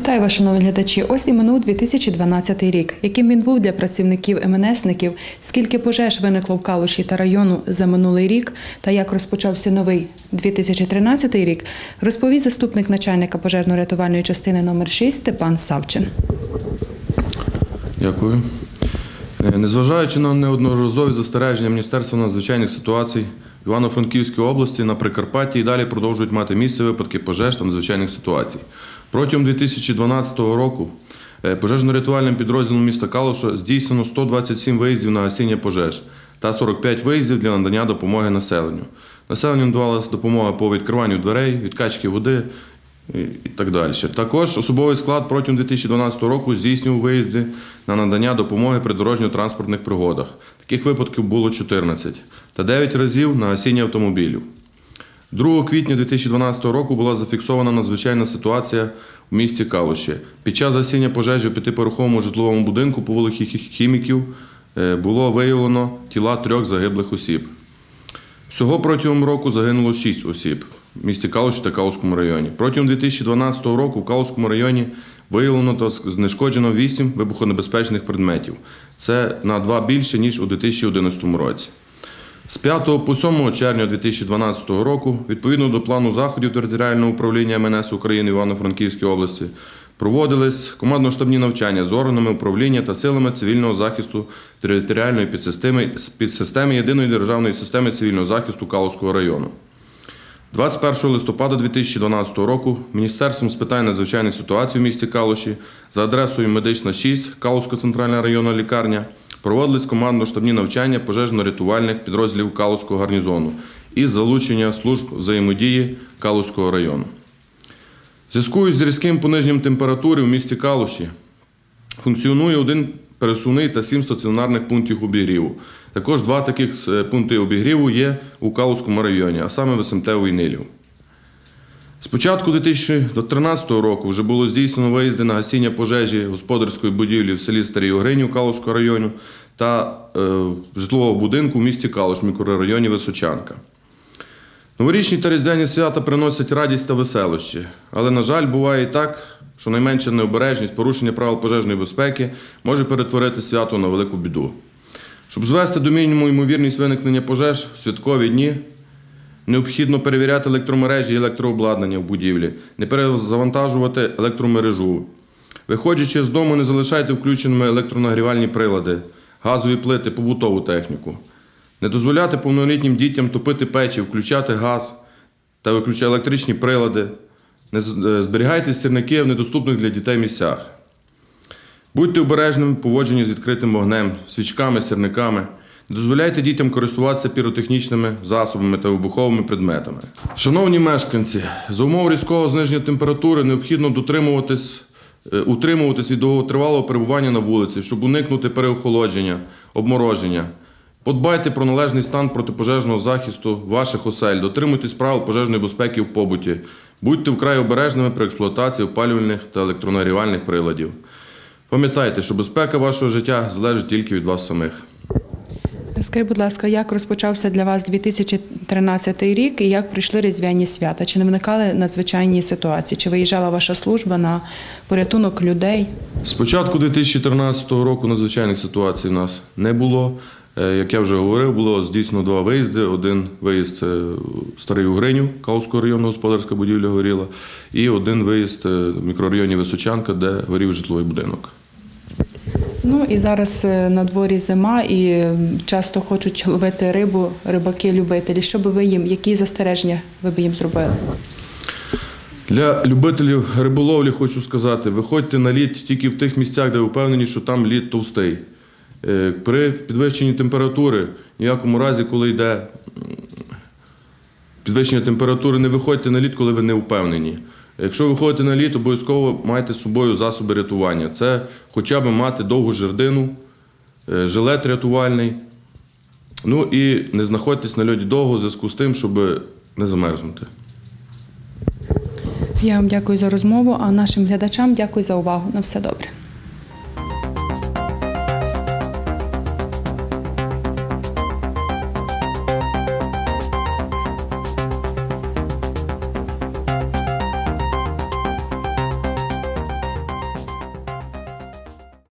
Вітаю вас, шановні глядачі. Ось і минув 2012 рік. Яким він був для працівників МНСників, скільки пожеж виникло в Калуші та району за минулий рік, та як розпочався новий 2013 рік, розповість заступник начальника пожежно-рятувальної частини номер 6 Степан Савчин. Дякую. Е, Незважаючи на неодноразові застереження Міністерства надзвичайних ситуацій в Івано-Франківській області на Прикарпатті і далі продовжують мати місце випадки пожеж та надзвичайних ситуацій. Протягом 2012 року е, пожежно-рятувальним підрозділом міста Калуша здійснено 127 виїздів на гасіння пожеж та 45 виїздів для надання допомоги населенню. Населенню надавалася допомога по відкриванню дверей, відкачки води і так далі. Також особовий склад протягом 2012 року здійснював виїзди на надання допомоги при дорожньо-транспортних пригодах. Таких випадків було 14 та 9 разів на гасіння автомобілів. 2 квітня 2012 року була зафіксована надзвичайна ситуація в місті Калуші. Під час гасіння пожежі в п'ятиповерховому житловому будинку по вулиці Хіміків е, було виявлено тіла трьох загиблих осіб. Всього протягом року загинуло 6 осіб в місті Калуші та Калуському районі. Протягом 2012 року в Калуському районі виявлено та знешкоджено 8 вибухонебезпечних предметів. Це на 2 більше, ніж у 2011 році. З 5 по 7 червня 2012 року, відповідно до плану заходів територіального управління МНС України Івано-Франківській області, проводились командно-штабні навчання з органами управління та силами цивільного захисту територіальної підсистеми, підсистеми єдиної державної системи цивільного захисту Калуського району. 21 листопада 2012 року Міністерством з питань надзвичайних ситуацій в місті Калуші за адресою Медична 6 Калуська центральна районна лікарня проводились командно-штабні навчання пожежно-рятувальних підрозділів Калуського гарнізону із залучення служб взаємодії Калуського району. Зв'язку із різким пониженням температури в місті Калуші функціонує один пересувний та сім стаціонарних пунктів обігріву. Також два таких е, пункти обігріву є у Калуському районі, а саме в СМТ Уйнилів. З початку 2013 року вже було здійснено виїзди на гасіння пожежі господарської будівлі в селі Старій Огрині Калуського району та е, житлового будинку в місті Калуш в мікрорайоні Височанка. Новорічні та різдвяні свята приносять радість та веселощі, але, на жаль, буває і так, що найменша необережність, порушення правил пожежної безпеки може перетворити свято на велику біду. Щоб звести до мінімуму ймовірність виникнення пожеж в святкові дні, необхідно перевіряти електромережі і електрообладнання в будівлі, не перезавантажувати електромережу. Виходячи з дому, не залишайте включеними електронагрівальні прилади, газові плити, побутову техніку. Не дозволяти повнолітнім дітям топити печі, включати газ та виключати електричні прилади. Не е, зберігайте сірники в недоступних для дітей місцях. Будьте обережними в поводженні з відкритим вогнем, свічками, сірниками. Дозволяйте дітям користуватися піротехнічними засобами та вибуховими предметами. Шановні мешканці, за умов різкого зниження температури необхідно дотримуватись, е, утримуватись від довготривалого перебування на вулиці, щоб уникнути переохолодження, обмороження. Подбайте про належний стан протипожежного захисту ваших осель, дотримуйтесь правил пожежної безпеки в побуті. Будьте вкрай обережними при експлуатації опалювальних та електронагрівальних приладів. Пам'ятайте, що безпека вашого життя залежить тільки від вас самих. Скажіть, будь ласка, як розпочався для вас 2013 рік і як прийшли різдвяні свята? Чи не виникали надзвичайні ситуації? Чи виїжджала ваша служба на порятунок людей? З початку 2013 року надзвичайних ситуацій у нас не було. Е, Як я вже говорив, було здійснено два виїзди. Один виїзд е, в Старий Угриню, Калузького району господарська будівля горіла, і один виїзд е, в мікрорайоні Височанка, де горів житловий будинок. Ну і зараз е, на дворі зима, і е, часто хочуть ловити рибу, рибаки-любителі. Що би ви їм, які застереження ви б їм зробили? Для любителів риболовлі хочу сказати: виходьте на лід тільки в тих місцях, де ви впевнені, що там лід товстий. Е, При підвищенні температури, ніякому разі, коли йде підвищення температури, не виходьте на лід, коли ви не впевнені. Якщо ви виходите на лід, обов'язково майте з собою засоби рятування. Це хоча б мати довгу жердину, е, жилет рятувальний. Ну і не знаходьтесь на льоді довго в зв'язку з тим, щоб не замерзнути. Я вам дякую за розмову, а нашим глядачам дякую за увагу. На все добре.